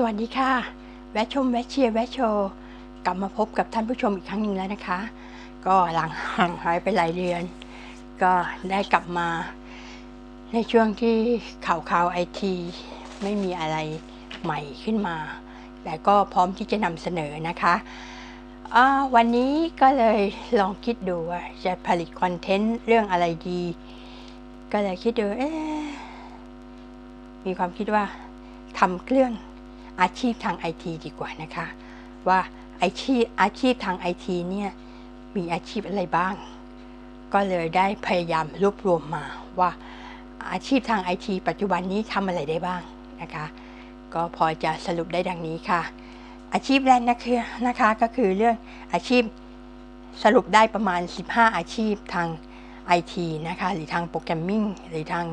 สวัสดีค่ะ แวะชม แวะเชียร์ แวะโชว์ กลับมาพบกับท่านผู้ชมอีกครั้งหนึ่งแล้วนะคะ ก็หลังห่างหายไปหลายเดือน ก็ได้กลับมา ในช่วงที่ข่าวข่าวไอทีไม่มีอะไรใหม่ขึ้นมา แต่ก็พร้อมที่จะนำเสนอนะคะวันนี้ก็เลยลองคิดดูว่าจะผลิตคอนเทนต์เรื่องอะไรดี ก็เลยคิดดูเอ๊มีความคิดว่าทำเรื่อง อาชีพทางไอทีดีกว่านะคะ ว่าอาชีพอาชีพทางไอทีเนี่ยมีอาชีพอะไรบ้าง ก็เลยได้พยายามรวบรวมมาว่าอาชีพทางไอทีปัจจุบันนี้ทำอะไรได้บ้างนะคะ ก็พอจะสรุปได้ดังนี้ค่ะ อาชีพแรกนะคือนะคะก็คือเรื่องอาชีพสรุปได้ประมาณ 15 อาชีพทางไอทีนะคะหรือทางโปรแกรมมิ่งหรือทาง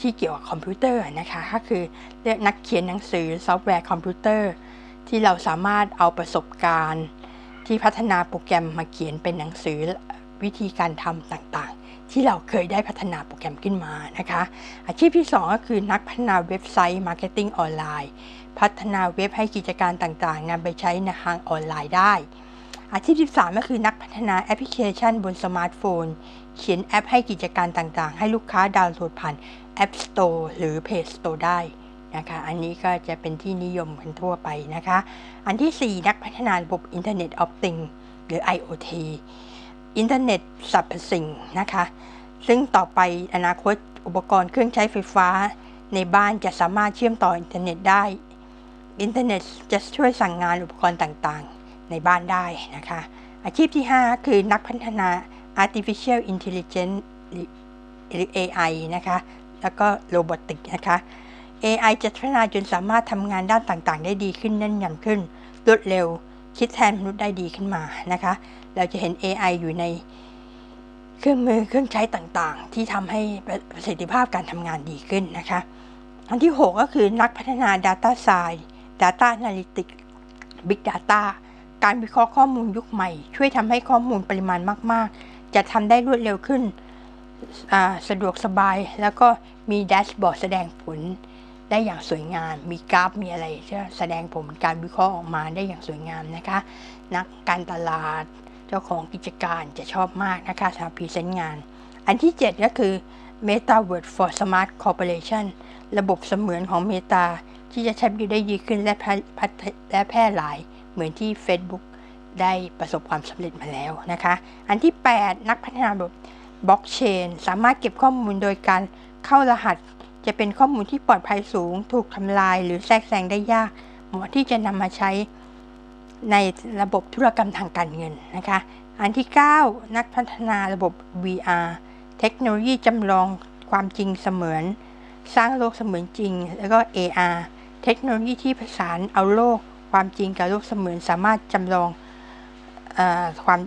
ที่เกี่ยวกับคอมพิวเตอร์นะคะก็คือเรื่องนักเขียนหนังสือซอฟต์แวร์คอมพิวเตอร์ ที่เราสามารถเอาประสบการณ์ ที่พัฒนาโปรแกรมมาเขียนเป็นหนังสือวิธีการทำต่างๆ ที่เราเคยได้พัฒนาโปรแกรมขึ้นมานะคะ อาชีพที่ 2 ก็คือนักพัฒนาเว็บไซต์มาร์เก็ตติ้งออนไลน์พัฒนาเว็บให้กิจการต่างๆนำไปใช้ในทางออนไลน์ได้ อาชีพที่3ก็คือนักพัฒนาแอปพลิเคชันบนสมาร์ทโฟน เขียนแอปให้กิจการต่างๆ ให้ลูกค้าดาวน์โหลดผ่าน App Store หรือ Play Store ได้นะคะ อันนี้ก็จะเป็นที่นิยมกันทั่วไปนะคะ อันที่ 4 นักพัฒนาระบบ Internet of Things หรือ IoT อินเทอร์เน็ตสรรพสิ่งนะคะ ซึ่งต่อไปอนาคตอุปกรณ์เครื่องใช้ไฟฟ้า ในบ้านจะสามารถเชื่อมต่ออินเทอร์เน็ตได้ อินเทอร์เน็ตจะช่วยสั่งงานอุปกรณ์ต่างๆ ในบ้านได้นะคะ อาชีพที่ 5 คือนักพัฒนา artificial intelligence หรือ AI นะคะ แล้วก็โรบอติกนะคะ AI จะพัฒนาจนสามารถทำงานด้านต่างๆ ได้ดีขึ้นแน่นยำขึ้น รวดเร็ว คิดแทนมนุษย์ได้ดีขึ้นมานะคะ เราจะเห็น AI อยู่ในเครื่องมือเครื่องใช้ต่างๆ ที่ทำให้ประสิทธิภาพการทำงานดีขึ้นนะคะ อันที่ 6 ก็คือนักพัฒนา Data Science Data Analytics Big Data การวิเคราะห์ข้อมูลยุคใหม่ ช่วยทำให้ข้อมูลปริมาณมาก ๆ จะทำได้รวดเร็วขึ้น สะดวกสบาย แล้วก็มีแดชบอร์ดแสดงผลได้อย่างสวยงาม มีกราฟ มีอะไรจะแสดงผลการวิเคราะห์ออกมาได้อย่างสวยงามนะคะ นักการตลาดเจ้าของกิจการจะชอบมากนะคะสำหรับพรีเซนต์งาน อันที่ 7 ก็คือ MetaWord for Smart Corporation ระบบเสมือนของ Meta ที่จะใช้อยู่ได้ดีขึ้นและและแพร่หลายเหมือนที่ Facebook ได้ประสบความสำเร็จมาแล้วนะคะ อันที่ 8 นักพัฒนาระบบ บล็อกเชนสามารถเก็บข้อมูลโดยการเข้ารหัส จะเป็นข้อมูลที่ปลอดภัยสูง ถูกทำลายหรือแทรกแซงได้ยากเหมาะที่จะนำมาใช้ในระบบธุรกรรมทางการเงินนะคะ อันที่ 9 นักพัฒนาระบบ VR เทคโนโลยีจำลองความจริงเสมือน สร้างโลกเสมือนจริง แล้วก็ AR เทคโนโลยีที่ผสานเอาโลกความจริงกับโลกเสมือนสามารถจำลองอความ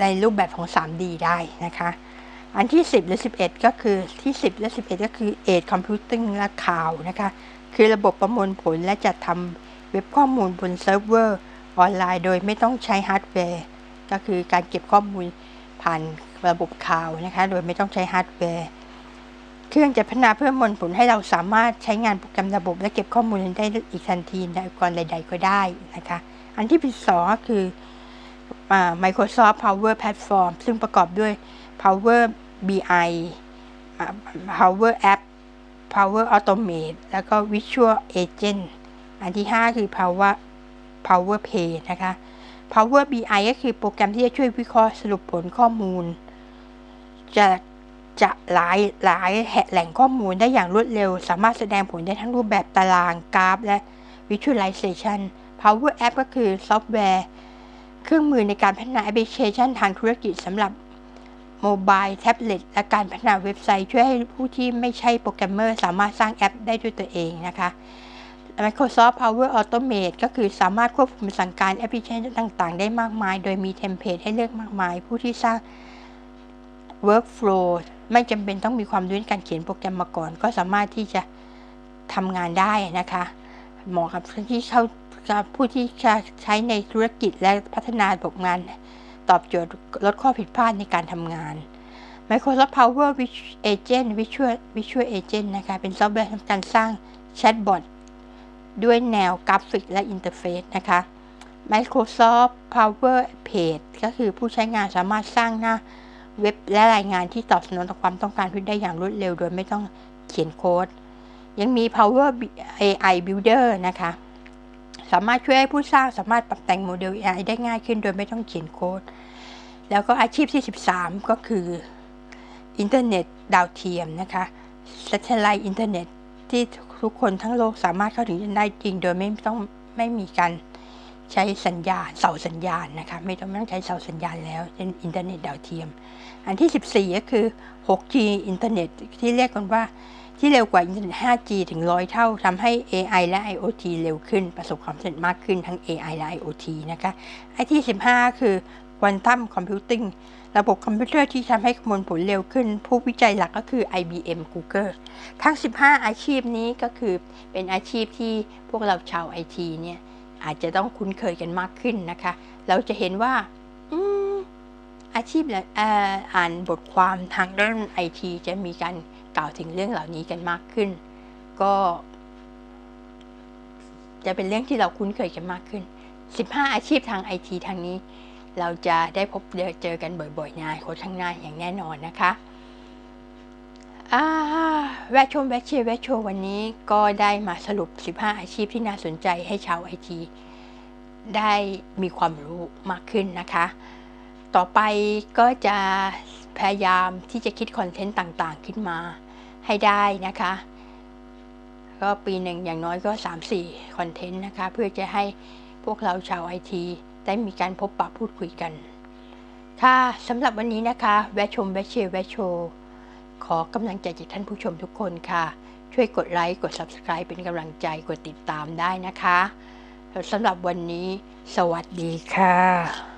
ในรูปแบบของ 3D ได้นะคะ อันที่ 10 หรือ 11 ก็คือที่ 10 และ 11 ก็คือ Edge Computing และข่าวนะคะ คือระบบประมวลผลและจัดทำเว็บข้อมูลบนเซิร์ฟเวอร์ออนไลน์ โดยไม่ต้องใช้ฮาร์ดแวร์ ก็คือการเก็บข้อมูลผ่านระบบข่าวนะคะ โดยไม่ต้องใช้ฮาร์ดแวร์ เครื่องจะพัฒนาเพิ่มมวลผลให้เราสามารถใช้งานโปรแกรมระบบ และเก็บข้อมูลได้อีกทันทีในอุปกรณ์ใด ๆ ก็ได้นะคะ อันที่สองก็คือ Microsoft Power Platform ซึ่งประกอบด้วย Power BI Power App Power Automate แล้วก็ Visual Agent อันที่ 5 คือ Power Power Pay นะคะ Power BI ก็คือโปรแกรมที่จะช่วยวิเคราะห์สรุปผลข้อมูล จะจะหลายหลายแหล่งข้อมูลได้อย่างรวดเร็ว สามารถแสดงผลได้ทั้งรูปแบบตารางกราฟ และ Visualization Power App ก็คือซอฟต์แวร์ เครื่องมือในการพัฒนาแอปพลิเคชันทางธุรกิจสำหรับ โมบายแท็บเล็ตและการพัฒนาเว็บไซต์ ช่วยให้ผู้ที่ไม่ใช่โปรแกรมเมอร์ สามารถสร้างแอปได้ด้วยตัวเองนะคะ Microsoft Power Automate ก็คือสามารถควบคุมสั่งการแอปพลิเคชันต่างๆ ได้มากมาย โดยมีเทมเพลตให้เลือกมากมาย ผู้ที่สร้าง Workflow ไม่จำเป็นต้องมีความรู้ในการเขียนโปรแกรมมาก่อน ก็สามารถที่จะทำงานได้นะคะเหมาะกับที่เข้าผู้ที่ใช้ในธุรกิจและพัฒนาระบบงาน ตอบโจทย์ลดข้อผิดพลาดในการทำงาน Microsoft Power Agent Visual Visual Agent นะคะเป็นซอฟต์แวร์ทำการสร้างแชทบอทด้วยแนวกราฟิกและอินเทอร์เฟซนะคะ Microsoft Power Page ก็คือผู้ใช้งานสามารถสร้างหน้าเว็บและรายงานที่ตอบสนองต่อความต้องการได้อย่างรวดเร็วโดยไม่ต้องเขียนโค้ด ยังมี Power AI Builder นะคะ สามารถช่วยให้ผู้สร้างสามารถปรับแต่งโมเดล AI ได้ง่ายขึ้นโดยไม่ต้องเขียนโค้ด แล้วก็อาชีพที่ 13 ก็คืออินเทอร์เน็ตดาวเทียมนะคะ Satellite อินเทอร์เน็ตที่ทุกคนทั้งโลกสามารถเข้าถึงได้จริง โดยไม่ต้องไม่มีการใช้สัญญาณเสาสัญญาณนะคะไม่ต้องไม่ต้องใช้เสาสัญญาณแล้วเป็นอินเทอร์เน็ตดาวเทียม อันที่ 14 ก็คือ 6G อินเทอร์เน็ตที่เรียกกันว่า ที่เร็วกว่าอินเทอร์เน็ต 5G ถึงร้อยเท่าทำให้ AI และ IoT เร็วขึ้น ประสบความสำเร็จมากขึ้นทั้ง AI และ IoT นะคะไอที่ 15 คือ Quantum Computing ระบบคอมพิวเตอร์ที่ทำให้ขมวลผลเร็วขึ้น ผู้วิจัยหลักก็คือ IBM Google ทั้ง 15 อาชีพนี้ก็คือเป็นอาชีพที่พวกเราชาวไอทีเนี่ยอาจจะต้องคุ้นเคยกันมากขึ้นนะคะ เราจะเห็นว่าออาชีพและเอ่ออ่านบทความทางด้านไอทีจะมีการ กล่าวถึงเรื่องเหล่านี้กันมากขึ้น ก็ จะเป็นเรื่องที่เราคุ้นเคยกันมากขึ้น 15 อาชีพทางไอทีทางนี้ เราจะได้พบเจอกันบ่อยๆในอนาคตข้างหน้าอย่างแน่นอนนะคะอ่าแวะชมแวะเชียร์แวะโชว์วันนี้ก็ได้มาสรุป 15 อาชีพที่น่าสนใจให้ชาวไอทีได้มีความรู้มากขึ้นนะคะ ต่อไปก็จะ พยายามที่จะคิดคอนเทนต์ต่างๆ ขึ้นมาให้ได้นะคะ ก็ปีหนึ่งอย่างน้อยก็ 3-4 คอนเทนต์นะคะ เพื่อจะให้พวกเราชาวไอทีได้มีการพบปะพูดคุยกัน ค่ะสำหรับวันนี้นะคะ แวะชม แวะเชียร์แวะโชว์ขอกำลังใจจากท่านผู้ชมทุกคนค่ะ ช่วยกดไลค์ กด Subscribe เป็นกำลังใจกดติดตามได้นะคะสำหรับวันนี้ สวัสดีค่ะ